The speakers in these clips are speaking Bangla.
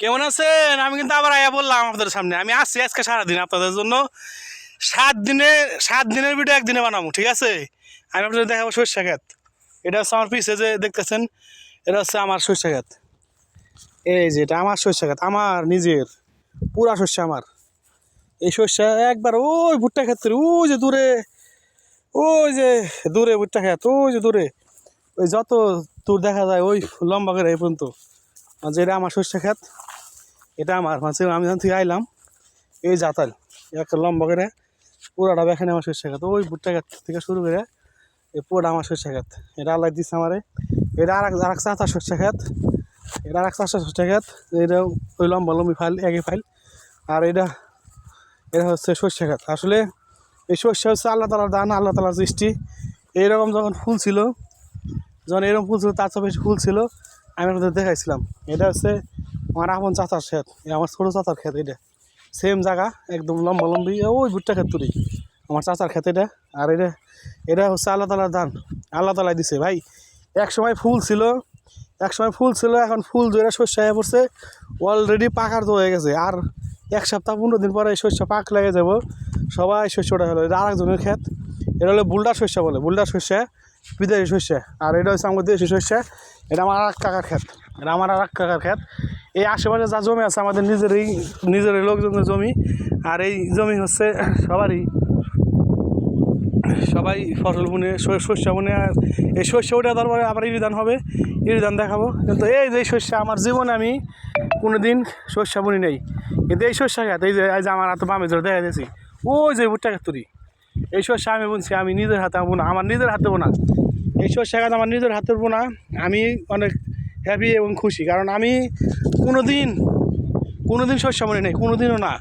কেমন আছেন? আমি কিন্তু আবার আয়া বললাম আপনাদের সামনে। আমি আসছি আজকে সারাদিন আপনাদের জন্য। সাত দিনে, সাত দিনের ভিডিও একদিনে বানাবো, ঠিক আছে? আমি আপনাদের দেখাবো সর্ষে ক্ষেত। এটা হচ্ছে আমার পিছে যে দেখতেছেন, এটা হচ্ছে আমার সর্ষে ক্ষেত। এই যে এটা আমার সর্ষে ক্ষেত, আমার নিজের, পুরা শস্য আমার। এই শস্য একবার ওই ভুট্টা ক্ষেত্রে ওই যে দূরে, ওই যে দূরে ভুট্টা ক্ষেত, ওই যে দূরে। ওই যত দূর দেখা যায়, ওই লম্বা করে এই পর্যন্ত। যেটা আমার শস্য ক্ষেত। এটা আমার মানে আমি যখন থেকে আইলাম, এই জাতাল, একটা লম্বা করে পুরাটা এখানে আমার শস্য ক্ষেত। ওই ভুট্টা ক্ষেত থেকে শুরু করে এই পুরোটা আমার শস্য ক্ষেত। এটা আল্লাহ দিচ্ছে আমারে। এটা আর এক আর এক চাষা শস্য ক্ষেত। এটা আর এক চাষা শস্য ক্ষেত। এটা ওই লম্বা, লম্বি ফাইল, একই ফাইল। আর এটা এটা হচ্ছে শস্য ক্ষেত। আসলে এই শস্য হচ্ছে আল্লাহ তালার দান, আল্লাহ তালার সৃষ্টি। এইরকম যখন ফুল ছিল, যখন এরকম ফুল ছিল, তার চেয়ে বেশি ফুল ছিল। আমি আপনাদের দেখাইছিলাম। এটা হচ্ছে আমার আপন চাচার ক্ষেত। আমার ছোটো চাচার ক্ষেত এটা। সেম জায়গা, একদম লম্বা লম্বি, ওই ভুট্টা ক্ষেত তুলি। আমার চাচার ক্ষেত এটা। আর এটা এটা হচ্ছে আল্লাহ তালার ধান। আল্লাহ তালাই দিছে, ভাই। এক সময় ফুল ছিল এক সময় ফুল ছিল, এখন ফুল যেটা শস্য হয়ে পড়ছে। অলরেডি পাকার তো হয়ে গেছে। আর এক সপ্তাহ, পনেরো দিন পরে এই শস্য পাক লেগে যাব। সবাই শস্যটা হলো, এটা আরেকজনের ক্ষেত। এটা হলো বুলডার শস্য বলে। বুলডার শস্য বিদেশি শস্য। আর এটা হচ্ছে আমাদের দেশি শস্য। এটা আমার আর এক কাকার ক্ষেত। এটা আমার আর এক কাকার ক্ষেত। এই আশেপাশে যা জমি আছে আমাদের নিজেরই নিজেরই লোকজনের জমি। আর এই জমি হচ্ছে সবারই, সবাই ফসল বুনে শস্য বুনে। আর এই শস্য ওঠা তারপরে আবার ইরিধান হবে। ইরিধান দেখাবো। কিন্তু এই যে শস্য আমার জীবনে আমি কোনো দিন শস্য বুনি নেই। কিন্তু এই শস্য খাত এই যে আমার হাতে বামে ধরে দেখা দিয়েছি, ওই যে ভুট্টা তুরি। এই শস্য আমি বুনছি আমি নিজের হাতে বোনা আমার নিজের হাতে বোনা এই শস্য আমার নিজের হাতে বোনা আমি অনেক হ্যাপি এবং খুশি। কারণ আমি কোনো দিন কোনো দিন শস্য মনে নেই কোনো দিনও না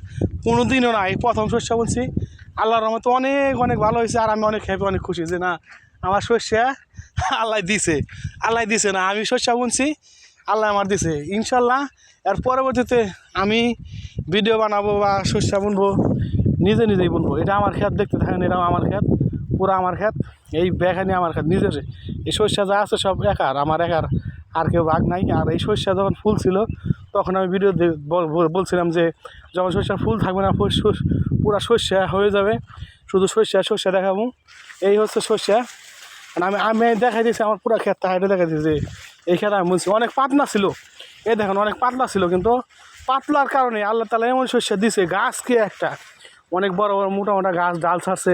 কোনো দিনও না, এই প্রথম শস্য বলছি, আল্লাহর রহমতে অনেক অনেক ভালো হয়েছে, আর আমি অনেক হ্যাপি অনেক খুশি যে না, আমার শস্য আল্লাহ দিছে আল্লাহ দিছে না, আমি শস্য বুনছি, আল্লাহ আমার দিছে। ইনশাল্লাহ এর পরবর্তীতে আমি ভিডিও বানাবো বা শস্য বুনবো। নিজে নিজেই বুনবো এটা আমার ক্ষেত দেখতে থাকেন, এটাও আমার ক্ষেত পুরো আমার ক্ষেত এই বেখানি আমার ক্ষেত নিজের এই শস্য যা আছে সব একার, আমার একার, আর কেউ ভাগ নাই। আর এই শস্য যখন ফুল ছিল, তখন আমি ভিডিও বলছিলাম যে, যখন শস্য ফুল থাকবে না, পুরা শস্য হয়ে যাবে, শুধু শস্য শস্য দেখাবো। এই হচ্ছে শস্য আর আমি আমি দেখাই দিয়েছি, আমার পুরা ক্ষেতটা হাইটে দেখাই দিয়েছি যে, এই ক্ষেত আমি বলছি, অনেক পাতলা ছিল। এই দেখেন, অনেক পাতলা ছিল, কিন্তু পাতলার কারণে আল্লাহ তালা এমন শস্য দিছে, গাছকে একটা। অনেক বড় বড় মোটা মোটা গাছ, ডাল ছাড়ছে,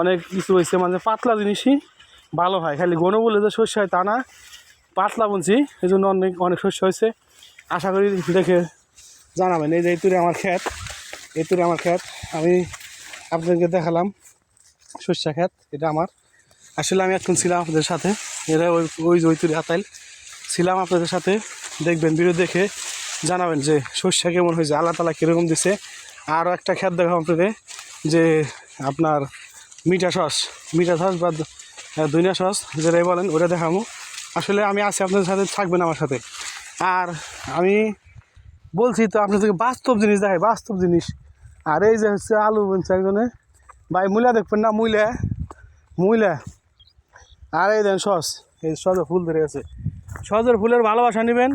অনেক কিছু হয়েছে মানে পাতলা জিনিসই ভালো হয়। খালি গণ বলে যে শস্য হয় তা না, পাতলা বুনছি এই জন্য অনেক অনেক শস্য হয়েছে। আশা করি দেখে জানাবেন। এই যে এই তুরে আমার ক্ষেত, এই তুরে আমার ক্ষেত, আমি আপনাদেরকে দেখালাম শস্য ক্ষেত, এটা আমার। আসলে আমি এখন ছিলাম আপনাদের সাথে, এরা ওই ওই যে ওই তুরে হাতাইল ছিলাম আপনাদের সাথে। দেখবেন, ভিডিও দেখে জানাবেন যে শস্য কেমন হয়েছে, আল্লাহ তালা কীরকম দিছে। আরও একটা ক্ষেত দেখাবো আপনাদের, যে আপনার মিঠা সস মিঠা সস বা দুনিয়া সস, যেটাই বলেন, ওটা দেখাবো। আসলে আমি আছি আপনাদের সাথে, থাকবেন আমার সাথে। আর আমি বলছি তো আপনাদেরকে বাস্তব জিনিস দেখাই, বাস্তব জিনিস। আর এই যে হচ্ছে আলু বলছে একজনে। ভাই, মূলা দেখবেন না, মূলা। মূলা। আর এই দেন সস। এই সজের ফুল ধরে আছে সজের ফুলের ভালোবাসা নেবেন।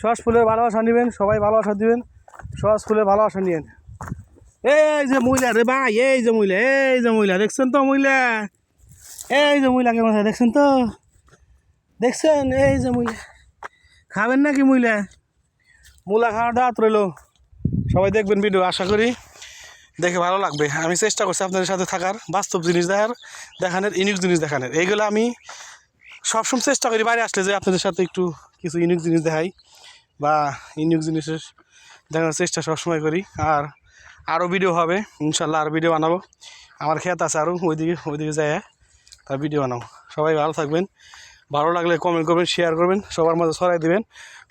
সস ফুলের ভালোবাসা নেবেন, সবাই ভালোবাসা দিবেন। সস ফুলের ভালোবাসা নিয়েন এই যে মহিলা রে ভাই, এই যে মহিলা, এই যে মহিলা, দেখছেন তো মহিলা? এই যে মহিলা কেমন দেখছেন তো? দেখছেন? এই যে মহিলা। খাবেন নাকি মহিলা? মূলা খাওয়াটা হাত রইল। সবাই দেখবেন ভিডিও আশা করি দেখে ভালো লাগবে। আমি চেষ্টা করছি আপনাদের সাথে থাকার, বাস্তব জিনিস দেখার, দেখানোর ইউনিক জিনিস দেখানোর। এইগুলো আমি সবসময় চেষ্টা করি, বাইরে আসলে যে আপনাদের সাথে একটু কিছু ইউনিক জিনিস দেখাই বা ইউনিক জিনিসের দেখানোর চেষ্টা সবসময় করি। আর আরও ভিডিও হবে, ইনশাল্লাহ আর ভিডিও বানাবো। আমার খেত আছে আরও ওইদিকে ওইদিকে যায় তার ভিডিও বানাবো। সবাই ভালো থাকবেন। ভালো লাগলে কমেন্ট করবেন শেয়ার করবেন, সবার মাঝে ছড়াই দিবেন।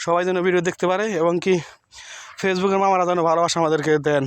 সবাই যেন ভিডিও দেখতে পারে এবং কি ফেসবুকের মামারা যেন ভালোবাসা আমাদেরকে দেন।